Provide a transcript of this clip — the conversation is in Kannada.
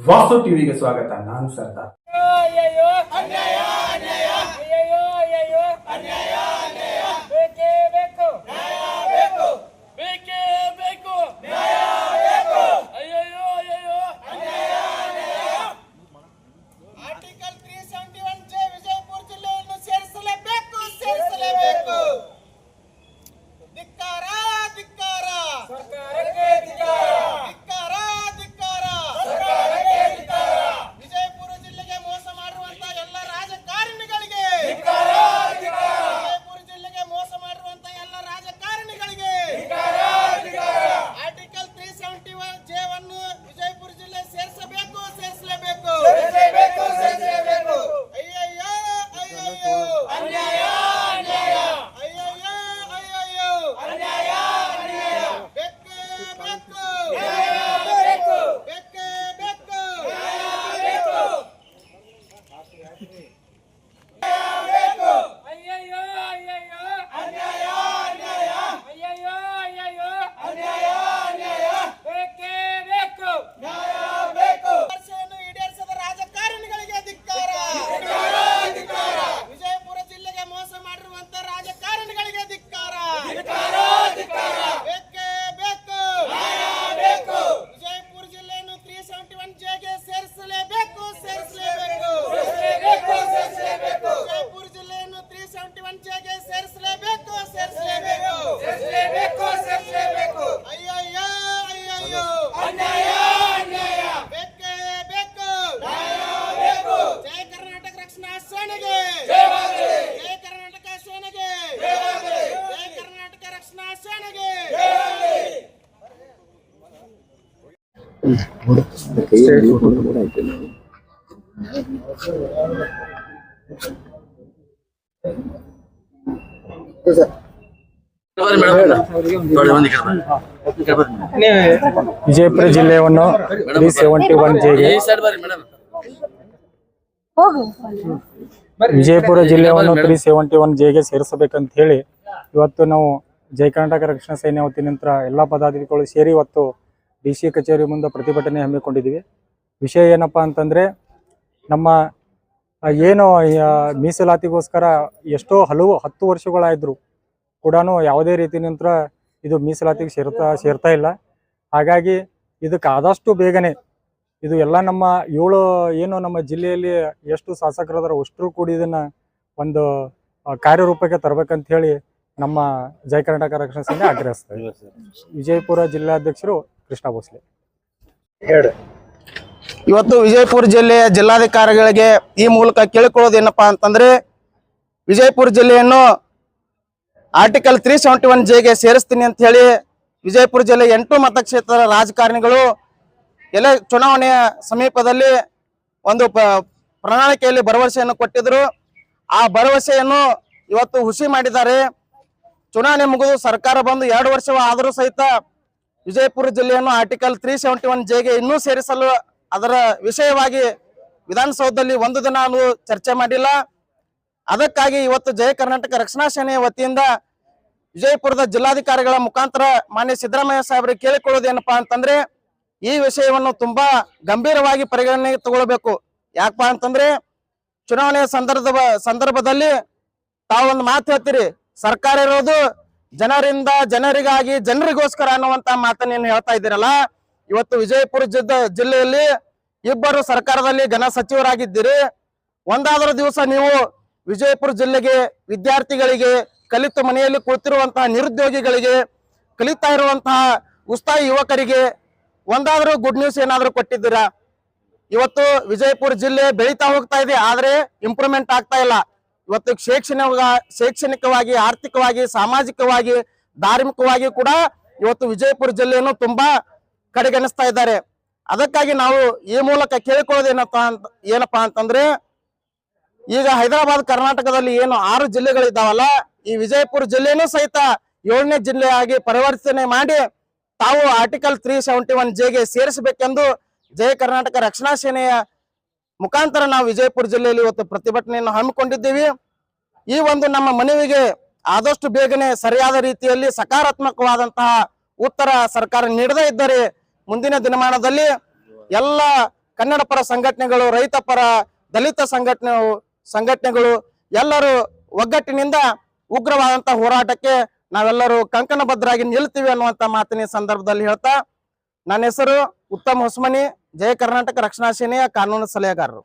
ವಾಸು ಟಿವಿಗೆ ಸ್ವಾಗತ ನಾನು ಸರ್ದಾರ್ Hey. ವಿಜಯಪುರ ಜಿಲ್ಲೆಯನ್ನು ತ್ರೀ ಸೆವೆಂಟಿ ಒನ್ ಜೆಗೆ ವಿಜಯಪುರ ಜಿಲ್ಲೆಯನ್ನು ತ್ರೀ ಸೆವೆಂಟಿ ಒನ್ ಜೆಗೆ ಸೇರಿಸಬೇಕಂತ ಹೇಳಿ ಇವತ್ತು ನಾವು ಜಯ ಕರ್ನಾಟಕ ರಕ್ಷಣಾ ಸೇನೆ ವತಿನಿಂದ ಎಲ್ಲ ಪದಾಧಿಕಾರಿಗಳು ಸೇರಿ ಇವತ್ತು ಡಿ ಸಿ ಕಚೇರಿ ಮುಂದೆ ಪ್ರತಿಭಟನೆ ಹಮ್ಮಿಕೊಂಡಿದ್ದೀವಿ. ವಿಷಯ ಏನಪ್ಪ ಅಂತಂದರೆ ನಮ್ಮ ಏನು ಮೀಸಲಾತಿಗೋಸ್ಕರ ಎಷ್ಟೋ ಹಲವು ಹತ್ತು ವರ್ಷಗಳಾಯಿದ್ರು ಕೂಡ ಯಾವುದೇ ರೀತಿನಿಂದ ಇದು ಮೀಸಲಾತಿಗೆ ಸೇರ್ತಾ ಸೇರ್ತಾ ಇಲ್ಲ. ಹಾಗಾಗಿ ಇದಕ್ಕೆ ಆದಷ್ಟು ಬೇಗನೆ ಇದು ಎಲ್ಲ ನಮ್ಮ ಏಳು, ಏನು ನಮ್ಮ ಜಿಲ್ಲೆಯಲ್ಲಿ ಎಷ್ಟು ಶಾಸಕರದಾರ ಅಷ್ಟರು ಕೂಡ ಇದನ್ನು ಒಂದು ಕಾರ್ಯರೂಪಕ್ಕೆ ತರಬೇಕಂತ ಹೇಳಿ ನಮ್ಮ ಜೈ ಕರ್ನಾಟಕ ರಕ್ಷಣಾ ಸೇನೆ ಆಗ್ರಹಿಸ್ತಾರೆ ವಿಜಯಪುರ ಜಿಲ್ಲಾಧ್ಯಕ್ಷರು ಕೃಷ್ಣ ಭೋಸ್ಲೆ. ಇವತ್ತು ವಿಜಯಪುರ ಜಿಲ್ಲೆಯ ಜಿಲ್ಲಾಧಿಕಾರಿಗಳಿಗೆ ಈ ಮೂಲಕ ಕೇಳಿಕೊಳ್ಳೋದೇನಪ್ಪಾ ಅಂತಂದ್ರೆ, ವಿಜಯಪುರ ಜಿಲ್ಲೆಯನ್ನು ಆರ್ಟಿಕಲ್ ತ್ರೀ ಸೆವೆಂಟಿ ಒನ್ ಜೆಗೆ ಸೇರಿಸ್ತೀನಿ ಅಂತ ಹೇಳಿ ವಿಜಯಪುರ ಜಿಲ್ಲೆ ಎಂಟು ಮತಕ್ಷೇತ್ರದ ರಾಜಕಾರಣಿಗಳು ಎಲ್ಲ ಚುನಾವಣೆಯ ಸಮೀಪದಲ್ಲಿ ಒಂದು ಪ್ರಣಾಳಿಕೆಯಲ್ಲಿ ಭರವಸೆಯನ್ನು ಕೊಟ್ಟಿದ್ರು. ಆ ಭರವಸೆಯನ್ನು ಇವತ್ತು ಹುಸಿ ಮಾಡಿದ್ದಾರೆ. ಚುನಾವಣೆ ಮುಗಿದು ಸರ್ಕಾರ ಬಂದು ಎರಡು ವರ್ಷವಾದರೂ ಸಹಿತ ವಿಜಯಪುರ ಜಿಲ್ಲೆಯನ್ನು ಆರ್ಟಿಕಲ್ ತ್ರೀ ಸೆವೆಂಟಿ ಒನ್ ಜೆಗೆ ಇನ್ನೂ ಸೇರಿಸಲು ಅದರ ವಿಷಯವಾಗಿ ವಿಧಾನಸೌಧದಲ್ಲಿ ಒಂದು ದಿನ ಚರ್ಚೆ ಮಾಡಿಲ್ಲ. ಅದಕ್ಕಾಗಿ ಇವತ್ತು ಜಯ ಕರ್ನಾಟಕ ರಕ್ಷಣಾ ಸೇನೆಯ ವತಿಯಿಂದ ವಿಜಯಪುರದ ಜಿಲ್ಲಾಧಿಕಾರಿಗಳ ಮುಖಾಂತರ ಮಾನ್ಯ ಸಿದ್ದರಾಮಯ್ಯ ಸಾಹೇಬರಿಗೆ ಕೇಳಿಕೊಳ್ಳೋದೇನಪ್ಪಾ ಅಂತಂದ್ರೆ ಈ ವಿಷಯವನ್ನು ತುಂಬಾ ಗಂಭೀರವಾಗಿ ಪರಿಗಣನೆಗೆ ತಗೊಳ್ಬೇಕು. ಯಾಕಪ್ಪ ಅಂತಂದ್ರೆ ಚುನಾವಣೆಯ ಸಂದರ್ಭ ಸಂದರ್ಭದಲ್ಲಿ ತಾವೊಂದು ಮಾತು ಹೇಳ್ತೀರಿ ಸರ್ಕಾರ ಇರೋದು ಜನರಿಂದ ಜನರಿಗಾಗಿ ಜನರಿಗೋಸ್ಕರ ಅನ್ನುವಂತ ಮಾತನ್ನ ಏನ್ ಹೇಳ್ತಾ ಇದ್ದೀರಲ್ಲ? ಇವತ್ತು ವಿಜಯಪುರ ಜಿಲ್ಲೆಯಲ್ಲಿ ಇಬ್ಬರು ಸರ್ಕಾರದಲ್ಲಿ ಘನ ಸಚಿವರಾಗಿದ್ದೀರಿ. ಒಂದಾದರೂ ದಿವಸ ನೀವು ವಿಜಯಪುರ ಜಿಲ್ಲೆಗೆ ವಿದ್ಯಾರ್ಥಿಗಳಿಗೆ ಕಲಿತು ಮನೆಯಲ್ಲಿ ಕುಳಿತಿರುವಂತಹ ನಿರುದ್ಯೋಗಿಗಳಿಗೆ ಕಲಿತಾ ಇರುವಂತಹ ಉಸ್ತಾಯಿ ಯುವಕರಿಗೆ ಒಂದಾದರೂ ಗುಡ್ ನ್ಯೂಸ್ ಏನಾದರೂ ಕೊಟ್ಟಿದ್ದೀರಾ? ಇವತ್ತು ವಿಜಯಪುರ ಜಿಲ್ಲೆ ಬೆಳೀತಾ ಹೋಗ್ತಾ ಇದೆ, ಆದರೆ ಇಂಪ್ರೂವ್ಮೆಂಟ್ ಆಗ್ತಾ ಇಲ್ಲ. ಇವತ್ತು ಶೈಕ್ಷಣಿಕ, ಶೈಕ್ಷಣಿಕವಾಗಿ, ಆರ್ಥಿಕವಾಗಿ, ಸಾಮಾಜಿಕವಾಗಿ, ಧಾರ್ಮಿಕವಾಗಿ ಕೂಡ ಇವತ್ತು ವಿಜಯಪುರ ಜಿಲ್ಲೆಯನ್ನು ತುಂಬಾ ಕಡೆಗಣಿಸ್ತಾ ಇದ್ದಾರೆ. ಅದಕ್ಕಾಗಿ ನಾವು ಈ ಮೂಲಕ ಕೇಳಿಕೊಳ್ಳೋದೇನಪ್ಪ ಅಂತ ಏನಪ್ಪ ಅಂತಂದ್ರೆ, ಈಗ ಹೈದರಾಬಾದ್, ಕರ್ನಾಟಕದಲ್ಲಿ ಏನು ಆರು ಜಿಲ್ಲೆಗಳಿದ್ದಾವಲ್ಲ, ಈ ವಿಜಯಪುರ ಜಿಲ್ಲೆನೂ ಸಹಿತ ಏಳನೇ ಜಿಲ್ಲೆಯಾಗಿ ಪರಿವರ್ತನೆ ಮಾಡಿ ತಾವು ಆರ್ಟಿಕಲ್ ತ್ರೀ ಸೆವೆಂಟಿ ಒನ್ ಜೆಗೆ ಸೇರಿಸಬೇಕೆಂದು ಜಯ ಕರ್ನಾಟಕ ರಕ್ಷಣಾ ಸೇನೆಯ ಮುಖಾಂತರ ನಾವು ವಿಜಯಪುರ ಜಿಲ್ಲೆಯಲ್ಲಿ ಇವತ್ತು ಪ್ರತಿಭಟನೆಯನ್ನು ಹಮ್ಮಿಕೊಂಡಿದ್ದೀವಿ. ಈ ಒಂದು ನಮ್ಮ ಮನವಿಗೆ ಆದಷ್ಟು ಬೇಗನೆ ಸರಿಯಾದ ರೀತಿಯಲ್ಲಿ ಸಕಾರಾತ್ಮಕವಾದಂತಹ ಉತ್ತರ ಸರ್ಕಾರ ನೀಡದೇ ಇದ್ದರೆ ಮುಂದಿನ ದಿನಮಾನದಲ್ಲಿ ಎಲ್ಲ ಕನ್ನಡ ಪರ ಸಂಘಟನೆಗಳು, ರೈತ ಪರ, ದಲಿತ ಸಂಘಟನೆ, ಸಂಘಟನೆಗಳು ಎಲ್ಲರೂ ಒಗ್ಗಟ್ಟಿನಿಂದ ಉಗ್ರವಾದಂತಹ ಹೋರಾಟಕ್ಕೆ ನಾವೆಲ್ಲರೂ ಕಂಕಣಬದ್ಧರಾಗಿ ನಿಲ್ತೀವಿ ಅನ್ನುವಂತ ಮಾತಿನ ಸಂದರ್ಭದಲ್ಲಿ ಹೇಳ್ತಾ, ನನ್ನ ಹೆಸರು ಉತ್ತಮ್ ಹೊಸಮನಿ. ಜಯ ಕರ್ನಾಟಕ ರಕ್ಷಣಾ ಸೇನೆಯ ಕಾನೂನು ಸಲಹೆಗಾರರು.